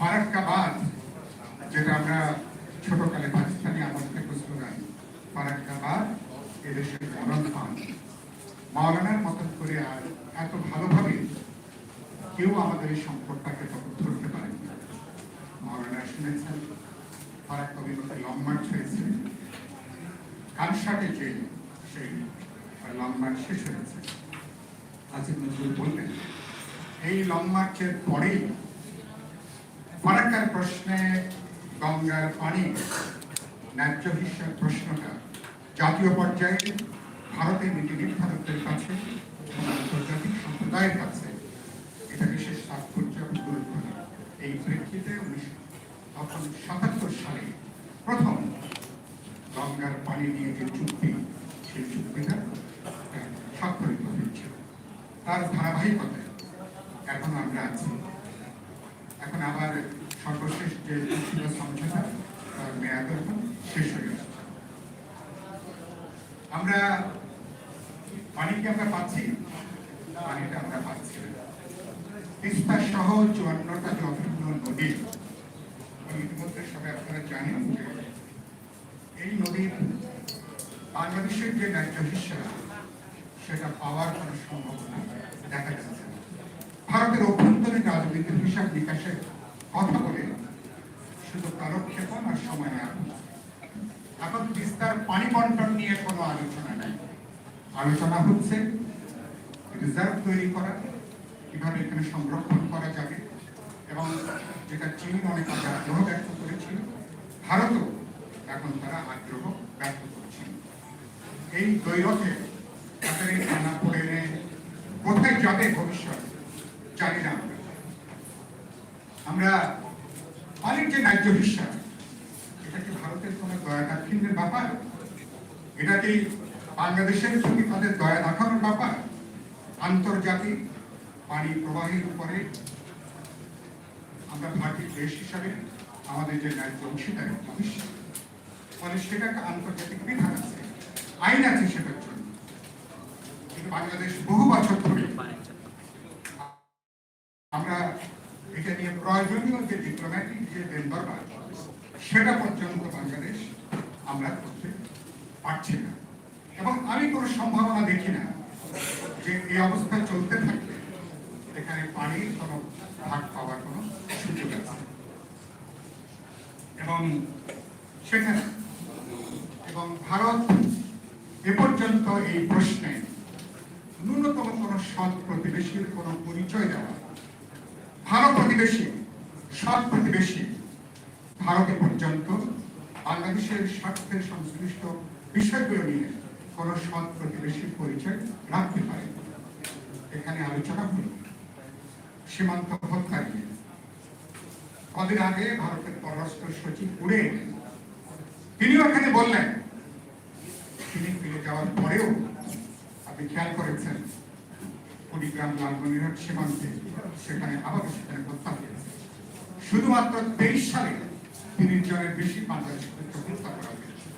ফারাক্কাবাদ যেটা আমরা ছোটকালে পাকিস্তানি আমল থেকে স্লোগান ফারাক্কাবাদ এদেশের মরণ পান। মাওলানার মতন করে আর এত ভালোভাবে কেউ আমাদের এই সম্পর্কটাকে তখন ধরতে পারেনি। মাওলানা শুনেছেন ফারাক কবিরকে লং মার্চ হয়েছে কানসাটে যে সেই লং মার্চ শেষ হয়েছে? আজিজ নজরুল বললেন, এই লং মার্চের পরেই ফারাক্কার প্রশ্নে গঙ্গার পানি ন্যায্য হিসাব প্রশ্নটা জাতীয় পর্যায়ে ভারতের নীতি নির্ধারকদের কাছে আন্তর্জাতিক সম্প্রদায়ের কাছে এটা বিশেষ তাৎপর্য এই প্রেক্ষিতে উনিশশো তখন সাতাত্তর সালে প্রথম গঙ্গার পানি নিয়ে যে চুক্তি, সেই চুক্তিটা স্বাক্ষরিত হয়েছিল। তার ধারাবাহিকতায় এখন আমরা আছি। এখন আবার সর্বশেষ যে ছিল সমঝোতা তার মেয়াদ এখন শেষ হয়ে গেছে। আমরা পানি কি আমরা পাচ্ছি, পানিটা আমরা পাচ্ছি তিস্তা সহ চুয়ান্নটা যে অভিন্ন নদী, আমি ইতিমধ্যে সবাই আপনারা জানেন যে এই নদীর বাংলাদেশের যে ন্যায্য হিসা সেটা পাওয়ার কোনো সম্ভাবনা দেখা যাচ্ছে ভারতের অভ্যন্তরীণ রাজনীতির হিসাব নিকাশের কথা বলে শুধু কালক্ষেপণ আর সময় নেওয়া এখন তিস্তার পানি বন্টন নিয়ে কোনো আলোচনা নাই। আলোচনা হচ্ছে রিজার্ভ তৈরি করা, কীভাবে এখানে সংরক্ষণ করা যাবে এবং যেটা চীন অনেক আগে আগ্রহ ব্যক্ত করেছিল, ভারতও এখন তারা আগ্রহ ব্যক্ত করছে। এই দৈরথে তাদের টানা পড়ে কোথায় যাবে ভবিষ্যৎ জানি না আমরা। আমরা পানির যে ন্যায্য হিসাব এটা কি ভারতের কোনো দয়া দাক্ষিণ্যের ব্যাপার? এটা কি বাংলাদেশের প্রতি তাদের দয়া দেখানোর ব্যাপার? আন্তর্জাতিক পানি প্রবাহের উপরে আমরা ভারতীয় দেশ হিসাবে আমাদের যে ন্যায্য অংশীদারি ফলে একটা আন্তর্জাতিক বিধান আছে। আইন আছে সেটার জন্য। বাংলাদেশ বহু বছর ধরে আমরা এটা নিয়ে প্রয়োজনীয় যে ডিপ্লোম্যাটিক যে বেন্দরবাদ সেটা পর্যন্ত বাংলাদেশ আমরা করতে পারছি না। এবং আমি কোনো সম্ভাবনা দেখি না যে এই অবস্থা চলতে থাকলে এখানে পানির কোনো ভাগ পাওয়ার কোনো সুযোগ আছে। এবং সেখানে এবং ভারত এ পর্যন্ত এই প্রশ্নে ন্যূনতম কোনো সৎ প্রতিবেশীর কোনো পরিচয় দেওয়া ভালো প্রতিবেশী সৎ প্রতিবেশী ভারতে পর্যন্ত বাংলাদেশের স্বার্থের সংশ্লিষ্ট বিষয়গুলো নিয়ে কোনো সৎ প্রতিবেশীর পরিচয় রাখতে পারে। এখানে আলোচনা হল সীমান্ত হত্যা নিয়ে। কদিন আগে ভারতের পররাষ্ট্র সচিব উড়ে এলেন তিনিও এখানে বললেন, তিনি ফিরে যাওয়ার পরেও আপনি খেয়াল করেছেন কুড়িগ্রাম সীমান্তে সেখানে আবার সেখানে হত্যা শুধুমাত্র তেইশ সালে তিরিশ জনের বেশি হত্যা করা হয়েছে।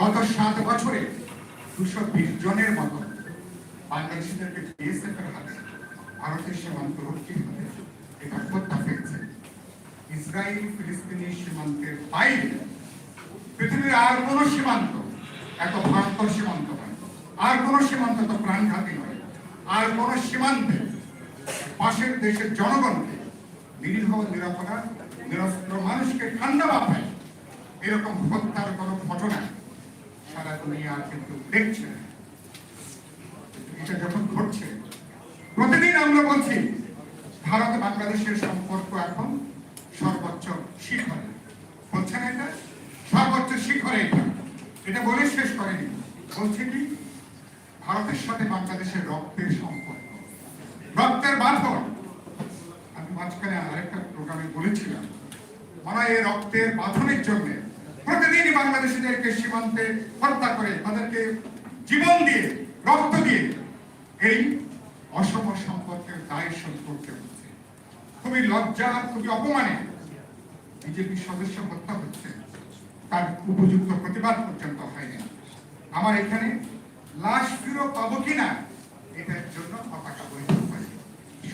গত সাত বছরে দুশো বিশ জনের মতো বাংলাদেশিদেরকে বিএসএফ এর হাতে, ভারতের সীমান্তবর্তী হাতে এটা হত্যা ইসরায়েল ফিলিস্তিনি সীমান্তের বাইরে পৃথিবীর আর কোন সীমান্ত, এত ভয়ঙ্কর সীমান্ত আর কোন সীমান্ত তো প্রাণঘাতী নয়। আর কোন সীমান্তে পাশের দেশের জনগণকে, নিরীহ নিরাপরাধ নিরস্ত্র মানুষকে ঠান্ডা মাথায় এরকম হত্যার কোন ঘটনা সারা দুনিয়া কিন্তু দেখছে এটা যখন ঘটছে, প্রতিদিন আমরা বলছি, ভারত বাংলাদেশের সম্পর্ক এখন সর্বোচ্চ শিখরে। বলছে না এটা? সর্বোচ্চ শিখরে এটা। এটা বলে শেষ করেনি। বলছে কি? ভারতের সাথে বাংলাদেশের সম্পর্ক রক্তের বাঁধন আমি মাঝখানে আরেকটা প্রোগ্রামে বলেছিলাম আমরা এই রক্তের বাঁধনের জন্য প্রতিদিনই বাংলাদেশিদেরকে সীমান্তে হত্যা করে, তাদেরকে জীবন দিয়ে, রক্ত দিয়ে এই অসম সম্পর্কের দায় শোধ করতে হচ্ছে খুবই লজ্জা খুবই অপমানে বিজেপি সদস্য হত্যা হচ্ছে, তার উপযুক্ত প্রতিবাদ পর্যন্ত হয়নি। আমার এখানে লাশ ফেরত পাবো কিনা, এটার জন্য পতাকা বৈঠক।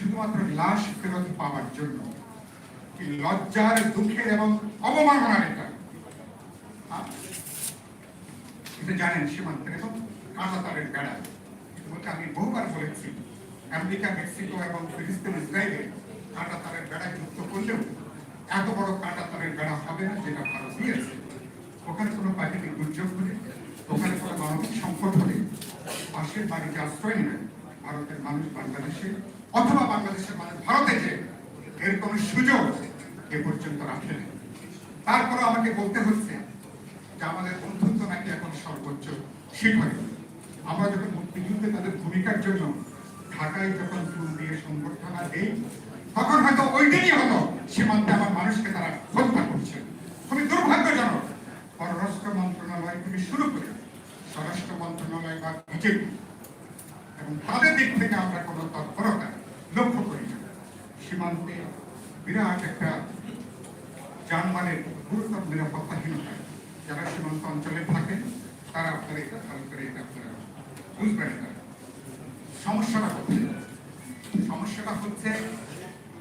শুধুমাত্র লাশ ফেরত পাওয়ার জন্য লজ্জার, দুঃখের এবং অবমাননার এটা। জানেন সীমান্তের এবং কাঁটাতারের বেড়া। আমি বহুবার বলেছি, আমেরিকা, মেক্সিকো এবং ফিলিস্তিন, ইসরায়েলে কাঁটাতারের বেড়া যুক্ত করলেও এত বড় কাঁটাতারের বেড়া হবে না যেটা ভারত দিয়েছে। ওখানে কোনো প্রাকৃতিক দুর্যোগ হলে, ওখানে কোনো মানবিক সংকট হলে পাশের বাড়িতে আশ্রয় নেবে ভারতের মানুষ বাংলাদেশে অথবা বাংলাদেশের মানুষ ভারতে যে এর কোনো সুযোগ এ পর্যন্ত রাখেনি। তারপরে আমাকে বলতে হচ্ছে যে আমাদের বন্ধুত্ব নাকি এখন সর্বোচ্চ শিখরে। আমরা যখন মুক্তিযুদ্ধে তাদের ভূমিকার জন্য ঢাকায় যখন চুল দিয়ে সংবর্ধনা দেই, তখন হয়তো ওই দিনই হলো সীমান্তে আমার মানুষকে তারা হত্যা করছে। খুবই দুর্ভাগ্যজনক। পররাষ্ট্র মন্ত্রণালয় থেকে শুরু করে স্বরাষ্ট্র মন্ত্রণালয় বা বিজেপি। এবং তাদের দিক থেকে আমরা কোনো তৎপরতা লক্ষ্য করি। না সীমান্তে বিরাট একটা যানবাহনের গুরুতর নিরাপত্তাহীনতা যারা সীমান্ত অঞ্চলে থাকেন তারা আপনারা এটা ভালো করে এটা আপনারা বুঝবেন না। সমস্যাটা হচ্ছে সমস্যাটা হচ্ছে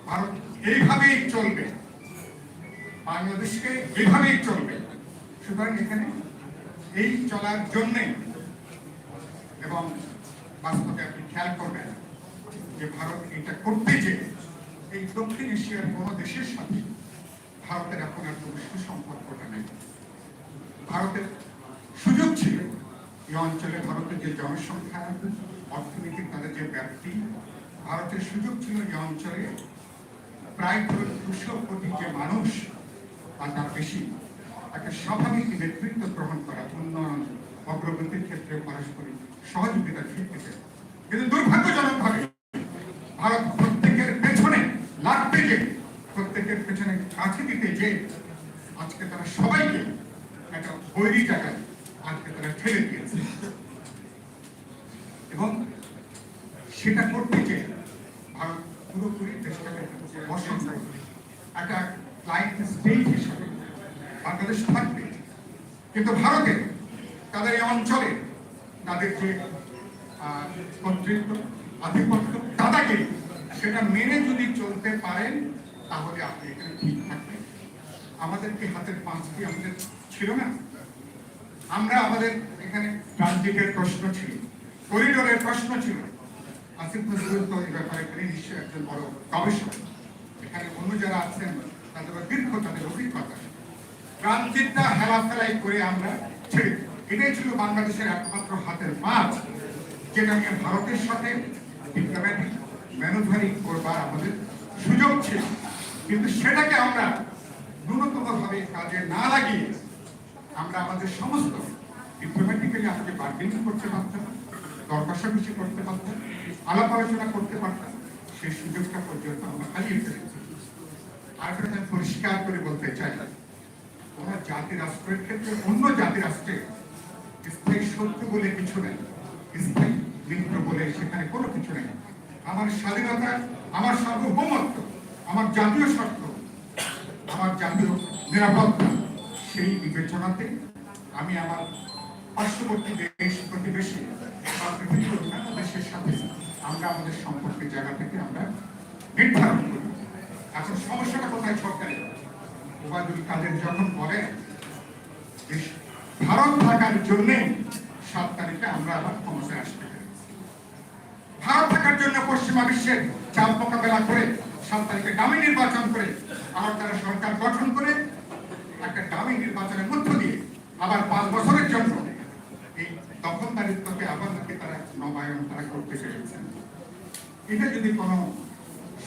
ভারত এইভাবেই চলবে। বাংলাদেশকে এইভাবেই চলবে। সুতরাং এখানে এই চলার জন্যে এবং বাস্তবে আপনি খেয়াল করবেন যে ভারত এটা করতে যে, এই দক্ষিণ এশিয়ার কোন দেশের সাথে ভারতের এখন আর কোনো সুসম্পর্কটা নেই। ভারতের সুযোগ ছিল, এই অঞ্চলে ভারতের যে জনসংখ্যা, অর্থনীতি, তাদের যে ব্যাপ্তি, ভারতের সুযোগ ছিল এই অঞ্চলে প্রায় ধরুন দুশো কোটি যে মানুষ বা তার বেশি, তাকে স্বাভাবিক নেতৃত্ব গ্রহণ করা, উন্নয়ন, অগ্রগতির ক্ষেত্রে পারস্পরিক সহযোগিতার ভিত্তিতে কিন্তু দুর্ভাগ্যজনকভাবে আজকে তারা সবাইকে একটা আজকে তারা ঠেলে দিয়েছে। এবং সেটা করতে ভারত পুরোপুরি বসন একটা স্টেট হিসাবে বাংলাদেশ থাকবে। কিন্তু ভারতে তাদের এই অঞ্চলে তাদের যে কর্তৃত্ব, আধিপত্য সেটা মেনে যদি চলতে পারেন, তাহলে আপনি এখানে ঠিক থাকবেন। আমাদের কি হাতের পাঁচটি আমাদের ছিল না? আমরা আমাদের এখানে ট্রানজিটের প্রশ্ন ছিল, করিডোরের প্রশ্ন ছিল। আসিফ নজরুল তো এই ব্যাপারে নিশ্চয়ই একজন বড় গবেষক। এখানে অন্য যারা আছেন, তাদের দীর্ঘ তাদের অভিজ্ঞতা। হেলাফেলাই করে আমরা ছেড়ে এটাই ছিল বাংলাদেশের একমাত্র হাতের মাছ, যেটা নিয়ে ভারতের সাথে ডিপ্লোম্যাটিক ম্যানুভারিং করবার আমাদের সুযোগ ছিল। কিন্তু সেটাকে আমরা কাজে না লাগিয়ে আমরা আমাদের সমস্ত ডিপ্লোম্যাটিক্যালি আজকে বার্গেনিং করতে পারতাম করতে পারতাম, আলাপ আলোচনা করতে পারতাম, সেই সুযোগটা পর্যন্ত আমরা হারিয়ে ফেলেছি। পরিষ্কার করে বলতে চাই কোন জাতি রাষ্ট্রের ক্ষেত্রে অন্য জাতি রাষ্ট্রে স্থায়ী শত্রু বলে কিছু নেই, স্থায়ী মিত্র বলে সেখানে কোনো কিছু নেই। আমার স্বাধীনতা, আমার সার্বভৌমত্ব, আমার জাতীয় স্বার্থ আমার জাতীয় নিরাপত্তা সেই বিবেচনাতে আমি আমার পার্শ্ববর্তী দেশ প্রতিবেশী বা পৃথিবীর অন্যান্য দেশের সাথে আমরা আমাদের সম্পর্কের জায়গা থেকে আমরা নির্ধারণ করি। এখন সমস্যাটা কোথায় সরকারের ওবায়দুল কাদের যখন বলেন ভারত থাকার জন্য সাত তারিখে আমরা আবার ক্ষমতায় আসতে পারি। ভারত থাকার জন্য পশ্চিমা বিশ্বের চাপ মোকাবেলা করে তারিখে দামি নির্বাচন করে, আবার তারা সরকার গঠন করে একটা দামি নির্বাচনের মধ্য দিয়ে আবার পাঁচ বছরের জন্য এই দখলদারিত্বকে আবার নাকি তারা নবায়ন তারা করতে পেরেছেন এটা যদি কোনো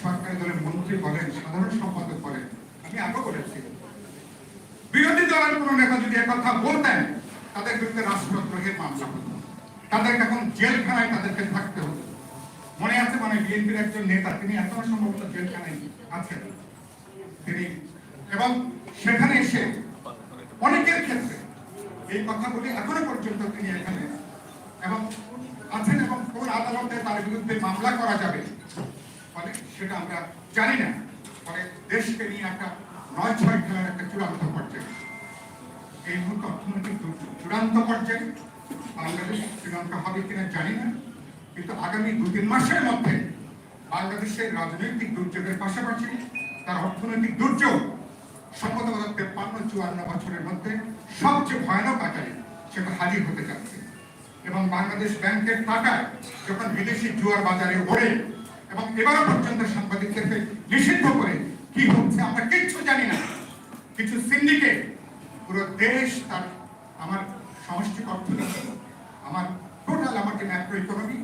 সরকারি দলের মন্ত্রী বলেন, সাধারণ সম্পাদক বলেন, আমি আগে বলেছি, বিরোধী দলের কোন নেতা যদি একথা বলতেন, তাদের বিরুদ্ধে রাষ্ট্রদ্রোহের মামলা হতো। তাদেরকে এখন জেলখানায় তাদেরকে থাকতে হতো। মনে আছে মানে বিএনপির একজন নেতা, তিনি এখনও সম্ভবত জেলখানায় আছেন। তিনি এবং সেখানে এসে অনেকের ক্ষেত্রে এই কথাগুলি এখনও পর্যন্ত তিনি এখানে এবং আছেন এবং কোন আদালতে তার বিরুদ্ধে মামলা করা যাবে, ফলে সেটা আমরা জানি না। ফলে দেশকে নিয়ে একটা নয় ছয় খেলার একটা চূড়ান্ত পর্যায়ে। এই মুহূর্তে অর্থনৈতিক চূড়ান্ত পর্যায়ে বাংলাদেশ শ্রীলঙ্কা হবে কিনা জানি না। কিন্তু আগামী দু তিন মাসের মধ্যে বাংলাদেশের রাজনৈতিক দুর্যোগের পাশাপাশি তার অর্থনৈতিক দুর্যোগ সম্ভবত তেপ্পান্ন চুয়ান্ন বছরের মধ্যে সবচেয়ে ভয়ানক আকারে সেটা হাজির হতে যাচ্ছে। এবং বাংলাদেশ ব্যাংকের টাকায় যখন বিদেশি জুয়ার বাজারে ওড়ে, এবং এবারও পর্যন্ত সাংবাদিকদেরকে নিষিদ্ধ করে কি হচ্ছে আমরা কিচ্ছু জানি না। কিছু সিন্ডিকেট পুরো দেশ তার, আমার সমষ্টিক অর্থনীতি, আমার টোটাল আমার যে ম্যাক্রো ইকোনমি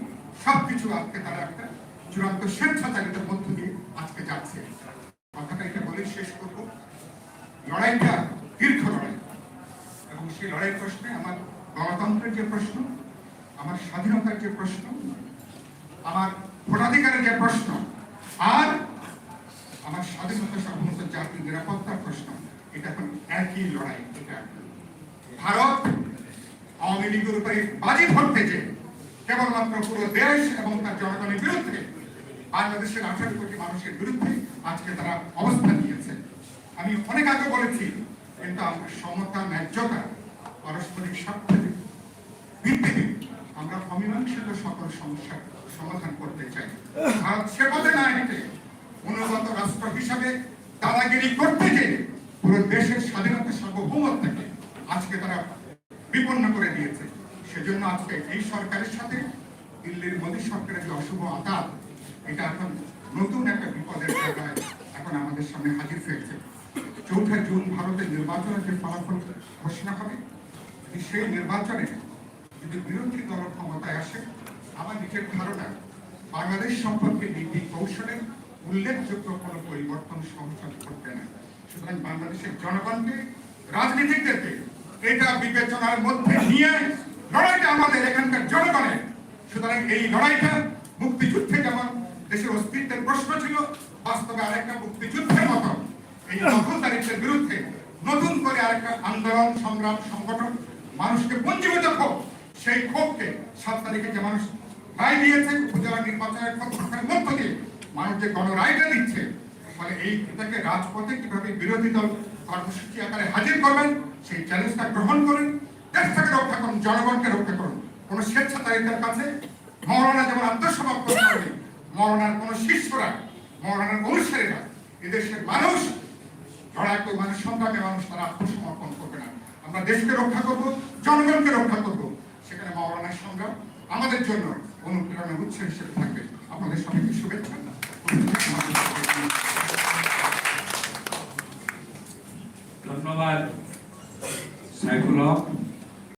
সবকিছু আজকে তারা একটা চূড়ান্ত স্বেচ্ছাচারিত মধ্য দিয়ে আজকে যাচ্ছে। কথাটা এটা বলে শেষ করব। লড়াইটা দীর্ঘ লড়াই। এবং সেই লড়াই প্রশ্নে আমার গণতন্ত্রের যে প্রশ্ন, আমার স্বাধীনতার যে প্রশ্ন, আমার ভোটাধিকারের যে প্রশ্ন, আর আমার স্বাধীনতা সার্বভৌমত্ব জাতির নিরাপত্তার প্রশ্ন, এটা এখন একই লড়াই, এটা ভারত আওয়ামী লীগের উপরে বাজি ধরতে যে কেবলমাত্র পুরো দেশ এবং তার জনগণের বিরুদ্ধে, বাংলাদেশের আঠারো কোটি মানুষের বিরুদ্ধে আজকে তারা অবস্থান নিয়েছে। আমি অনেক আগে বলেছি, কিন্তু আমরা সমতা, ন্যায্যতা, পারস্পরিক স্বার্থের ভিত্তিতে আমরা অমীমাংসিত সকল সমস্যার সমাধান করতে চাই। ভারত সে পথে না হেঁটে অনুগত রাষ্ট্র হিসাবে দাদাগিরি করতে গিয়ে পুরো দেশের স্বাধীনতা সার্বভৌমত্বকে আজকে তারা বিপন্ন সেজন্য আজকে এই সরকারের সাথে, দিল্লির মোদী সরকারের যে অশুভ আঘাত এটা এখন নতুন একটা বিপদের জায়গায় এখন আমাদের সামনে হাজির হয়েছে। চৌঠা জুন ভারতের নির্বাচনের যে ফলাফল ঘোষণা হবে সেই নির্বাচনে যদি বিরোধী দল ক্ষমতায় আসে, আমার নিজের ধারণা, বাংলাদেশ সম্পর্কে নীতি কৌশলের উল্লেখযোগ্য কোনো পরিবর্তন সংসদ করবে না। সুতরাং বাংলাদেশের জনগণকে, রাজনীতিকদেরকে এটা বিবেচনার মধ্যে নিয়ে লড়াইটা আমাদের এখানকার জনগণের। সুতরাং এই লড়াইটা মুক্তিযুদ্ধে যেমন দেশের অস্তিত্বের প্রশ্ন ছিল, বাস্তবে আরেকটা মুক্তিযুদ্ধের মতো। এই দখলদারিত্বের বিরুদ্ধে নতুন করে আরেকটা আন্দোলন, সংগ্রাম, সংগঠন মানুষকে পঞ্জীভূত ক্ষোভ সেই ক্ষোভকে সাত তারিখে যে মানুষ রায় দিয়েছে, উপজেলা নির্বাচনের প্রত্যাখ্যানের মধ্য দিয়ে মানুষ যে গণরায়টা দিচ্ছে, ফলে এই এটাকে রাজপথে কীভাবে বিরোধী দল কর্মসূচি আকারে হাজির করবেন, সেই চ্যালেঞ্জটা গ্রহণ করুন। দেশটাকে রক্ষা করুন জনগণকে রক্ষা করুন। কোন স্বেচ্ছাচারিতার কাছে মৌলানা যেমন আত্মসমর্পণ করেনি মৌলানার কোন শিষ্যরা মৌলানার অনুসারীরা এদেশের মানুষ লড়াইকে মানুষ সংগ্রামে মানুষ তারা আত্মসমর্পণ করবে না। আমরা দেশকে রক্ষা করব জনগণকে রক্ষা করব। সেখানে মাওলানার সংগ্রাম আমাদের জন্য অনুপ্রেরণার উৎস হিসেবে থাকবে। আপনাদের সবাইকে শুভেচ্ছা। ধন্যবাদ সাইফুল হক।